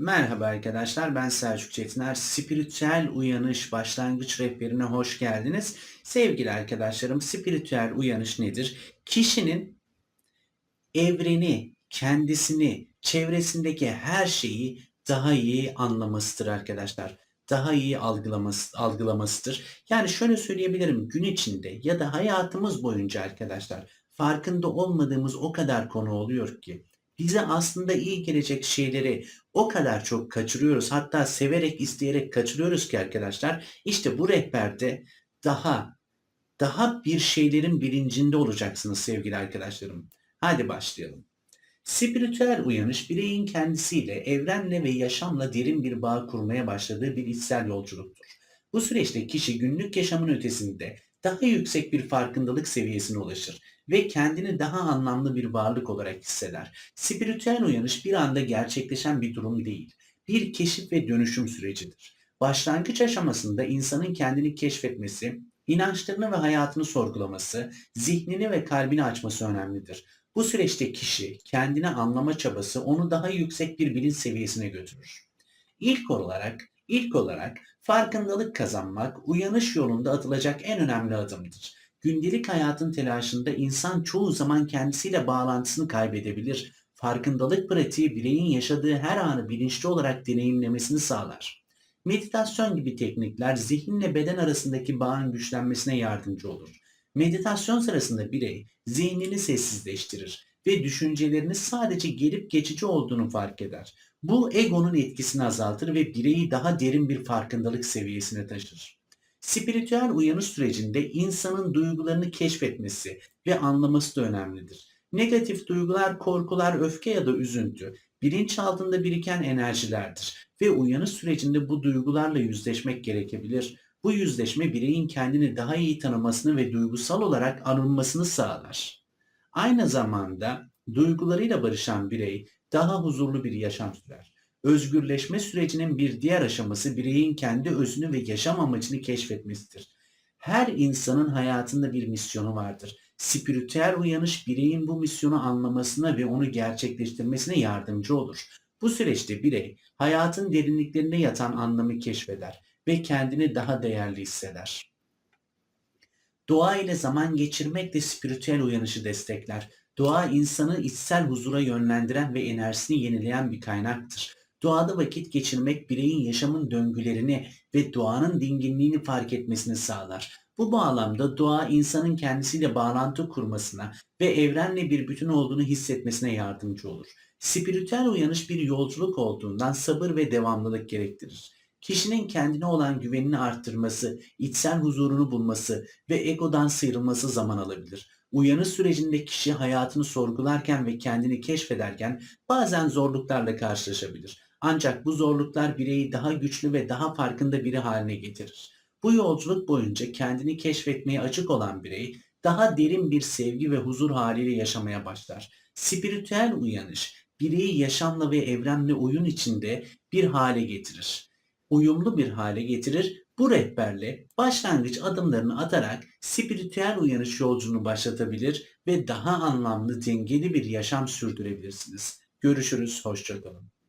Merhaba arkadaşlar, ben Selçuk Çetiner. Spiritüel Uyanış Başlangıç Rehberine hoş geldiniz. Sevgili arkadaşlarım, spiritüel uyanış nedir? Kişinin evreni, kendisini, çevresindeki her şeyi daha iyi anlamasıdır arkadaşlar. Daha iyi algılaması, algılamasıdır. Yani şöyle söyleyebilirim, gün içinde ya da hayatımız boyunca arkadaşlar farkında olmadığımız o kadar konu oluyor ki bize aslında iyi gelecek şeyleri o kadar çok kaçırıyoruz. Hatta severek, isteyerek kaçırıyoruz ki arkadaşlar. İşte bu rehberde daha daha bir şeylerin bilincinde olacaksınız sevgili arkadaşlarım. Hadi başlayalım. Spiritüel uyanış bireyin kendisiyle, evrenle ve yaşamla derin bir bağ kurmaya başladığı bir içsel yolculuktur. Bu süreçte kişi günlük yaşamın ötesinde daha yüksek bir farkındalık seviyesine ulaşır ve kendini daha anlamlı bir varlık olarak hisseder. Spiritüel uyanış bir anda gerçekleşen bir durum değil. Bir keşif ve dönüşüm sürecidir. Başlangıç aşamasında insanın kendini keşfetmesi, inançlarını ve hayatını sorgulaması, zihnini ve kalbini açması önemlidir. Bu süreçte kişi kendini anlama çabası onu daha yüksek bir bilinç seviyesine götürür. İlk olarak, ilk olarak farkındalık kazanmak uyanış yolunda atılacak en önemli adımdır. Gündelik hayatın telaşında insan çoğu zaman kendisiyle bağlantısını kaybedebilir. Farkındalık pratiği bireyin yaşadığı her anı bilinçli olarak deneyimlemesini sağlar. Meditasyon gibi teknikler zihinle beden arasındaki bağın güçlenmesine yardımcı olur. Meditasyon sırasında birey zihnini sessizleştirir ve düşüncelerinin sadece gelip geçici olduğunu fark eder. Bu egonun etkisini azaltır ve bireyi daha derin bir farkındalık seviyesine taşır. Spiritüel uyanış sürecinde insanın duygularını keşfetmesi ve anlaması da önemlidir. Negatif duygular, korkular, öfke ya da üzüntü bilinçaltında biriken enerjilerdir ve uyanış sürecinde bu duygularla yüzleşmek gerekebilir. Bu yüzleşme bireyin kendini daha iyi tanımasını ve duygusal olarak arınmasını sağlar. Aynı zamanda duygularıyla barışan birey daha huzurlu bir yaşam sürer. Özgürleşme sürecinin bir diğer aşaması bireyin kendi özünü ve yaşam amacını keşfetmesidir. Her insanın hayatında bir misyonu vardır. Spiritüel uyanış bireyin bu misyonu anlamasına ve onu gerçekleştirmesine yardımcı olur. Bu süreçte birey hayatın derinliklerinde yatan anlamı keşfeder ve kendini daha değerli hisseder. Doğa ile zaman geçirmek de spiritüel uyanışı destekler. Doğa insanı içsel huzura yönlendiren ve enerjisini yenileyen bir kaynaktır. Doğada vakit geçirmek bireyin yaşamın döngülerini ve doğanın dinginliğini fark etmesini sağlar. Bu bağlamda doğa insanın kendisiyle bağlantı kurmasına ve evrenle bir bütün olduğunu hissetmesine yardımcı olur. Spiritüel uyanış bir yolculuk olduğundan sabır ve devamlılık gerektirir. Kişinin kendine olan güvenini arttırması, içsel huzurunu bulması ve egodan sıyrılması zaman alabilir. Uyanış sürecinde kişi hayatını sorgularken ve kendini keşfederken bazen zorluklarla karşılaşabilir. Ancak bu zorluklar bireyi daha güçlü ve daha farkında biri haline getirir. Bu yolculuk boyunca kendini keşfetmeye açık olan birey daha derin bir sevgi ve huzur haliyle yaşamaya başlar. Spiritüel uyanış bireyi yaşamla ve evrenle oyun içinde bir hale getirir. Uyumlu bir hale getirir. Bu rehberle başlangıç adımlarını atarak spiritüel uyanış yolculuğunu başlatabilir ve daha anlamlı, dengeli bir yaşam sürdürebilirsiniz. Görüşürüz, hoşçakalın.